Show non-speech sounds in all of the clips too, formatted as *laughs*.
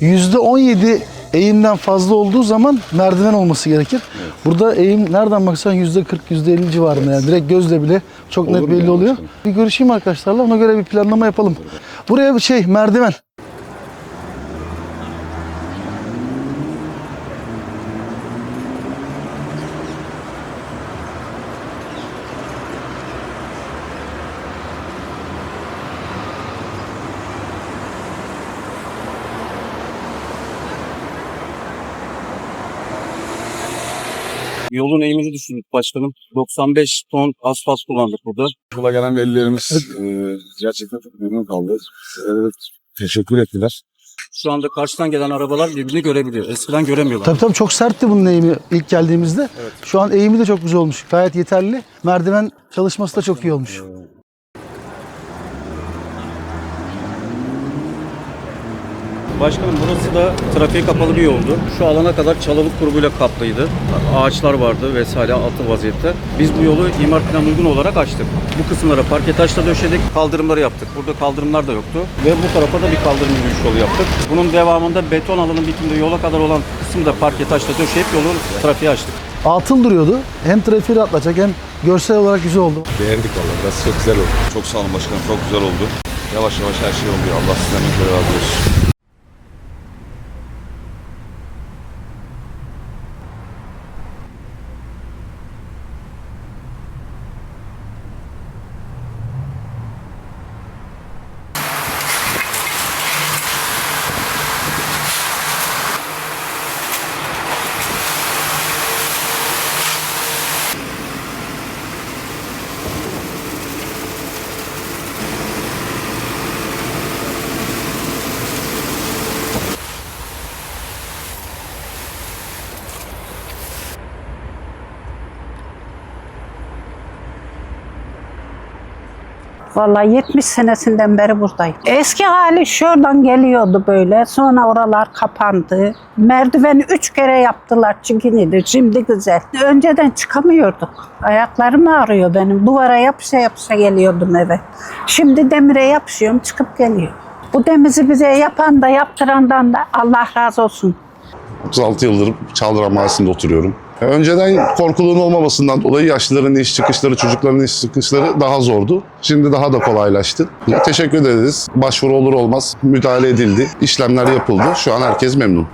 %17 eğimden fazla olduğu zaman merdiven olması gerekir. Burada eğim nereden baksan %40, %50 civarında yani direkt gözle bile çok net Olur mu belli oluyor. başkanım? Bir görüşeyim arkadaşlarla ona göre bir planlama yapalım. Buraya bir şey merdiven. Yolun eğimini düşündük başkanım. 95 ton asfalt kullandık burada. Yola gelen velilerimiz e, gerçekten çok memnun kaldı. Evet, teşekkür ettiler. Şu anda karşıdan gelen arabalar birbirini görebiliyor. Eskiden göremiyorlar. Tabii tabii çok sertti bunun eğimi ilk geldiğimizde. Şu an eğimi de çok güzel olmuş. Gayet yeterli. Merdiven çalışması da çok iyi olmuş. Başkanım burası da trafiğe kapalı bir yoldu. Şu alana kadar çalılık grubuyla kaplıydı. Ağaçlar vardı vesaire altı vaziyette. Biz bu yolu imar planı uygun olarak açtık. Bu kısımlara parke taşla döşedik, kaldırımları yaptık. Burada kaldırımlar da yoktu. Ve bu tarafa da bir kaldırım yürüyüş yolu yaptık. Bunun devamında beton alanın bitiminde yola kadar olan kısmı da parke taşla döşeyip yolu trafiğe açtık. Atıl duruyordu. Hem trafiği rahatlatacak hem görsel olarak güzel oldu. Beğendik valla. Burası çok güzel oldu. Çok sağ olun başkanım. Çok güzel oldu. Yavaş yavaş her şey oluyor. Allah sizden kere razı olsun. Vallahi 70 senesinden beri buradayım. Eski hali şuradan geliyordu böyle. Sonra oralar kapandı. Merdiveni üç kere yaptılar çikiniydi. Şimdi güzel. Önceden çıkamıyorduk. Ayaklarım ağrıyor benim. Duvara yapışa yapışa geliyordum eve. Şimdi demire yapışıyorum çıkıp geliyor. Bu demizi bize yapan da yaptırandan da Allah razı olsun. 36 yıldır Çaldıran Mahallesi'nde oturuyorum. Önceden korkuluğun olmamasından dolayı yaşlıların iş çıkışları, çocukların iş çıkışları daha zordu. Şimdi daha da kolaylaştı. Teşekkür ederiz. Başvuru olur olmaz müdahale edildi. İşlemler yapıldı. Şu an herkes memnun.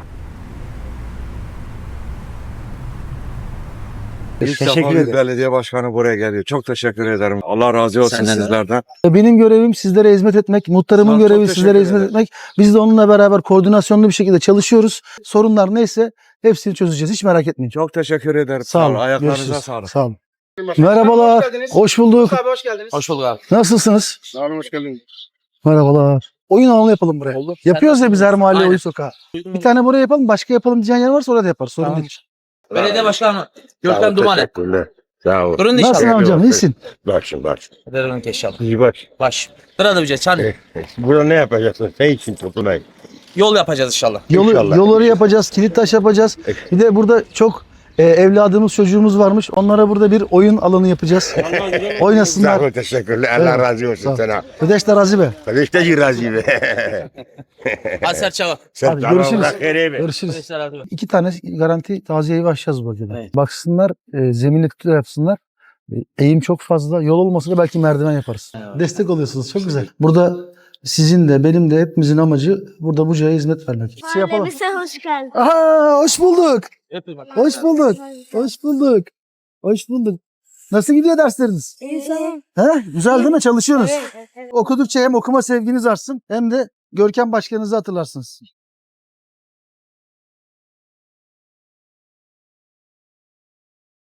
İlk Teşekkür defa bir ederim. belediye başkanı buraya geliyor. Çok teşekkür ederim. Allah razı olsun Senden de. sizlerden. Benim görevim sizlere hizmet etmek, muhtarımın çok görevi teşekkür sizlere hizmet ederim. etmek. Biz de onunla beraber koordinasyonlu bir şekilde çalışıyoruz. Sorunlar neyse hepsini çözeceğiz. Hiç merak etmeyin. Çok teşekkür ederim. Sağ olun. Ayaklarınıza Görüşürüz. sağlık. Sağ olun. Merhabalar. Hoş bulduk. Abi hoş geldiniz. Hoş bulduk abi. Nasılsınız? Abi hoş geldin. Merhabalar. Oyun alanı yapalım buraya. Olur. Yapıyoruz ya biz her mahalle Aynen. oyun sokağı. Bir tane buraya yapalım. Başka yapalım diyeceğin yer varsa orada yaparız. Sorun Tamam. değil. Belediye başkanı Görkem Duman'ı. Teşekkürler. Sağ ol. Durun Nasılsın inşallah. amcam? İyisin. Bak şimdi bak. Durun inşallah. İyi bak. Baş. Sırada bir şey. Çan. Burada ne yapacaksın? Sen için toplanayım. Yol yapacağız inşallah. Yolu, İnşallah. yolları yapacağız. Kilit taş yapacağız. Bir de burada çok e, evladımız çocuğumuz varmış. Onlara burada bir oyun alanı yapacağız. *laughs* Sağ Oynasınlar. ol teşekkürler. Allah Evet. razı Sağ ol. olsun sana. Ödeş terazi be. İşte razı be. *laughs* Hadi Serçava. Sen Hadi tamam, görüşürüz. bırak nereye be? Görüşürüz. İki tane garanti taziye evi açacağız bu bölgede. Baksınlar, e, zeminli kutu yapsınlar. E, eğim çok fazla. Yol olmasa da belki merdiven yaparız. Destek oluyorsunuz. Çok güzel. Burada sizin de benim de hepimizin amacı burada Buca'ya hizmet vermek. Şey yapalım. Mahallemize hoş geldin. Aha, hoş bulduk. Bak. Hoş bulduk. Hoş bulduk. Hoş bulduk. Nasıl gidiyor dersleriniz? İyi. He? Güzel değil mi? Çalışıyorsunuz. Evet, evet. Okudukça hem okuma sevginiz artsın hem de Görkem Başkanınızı hatırlarsınız.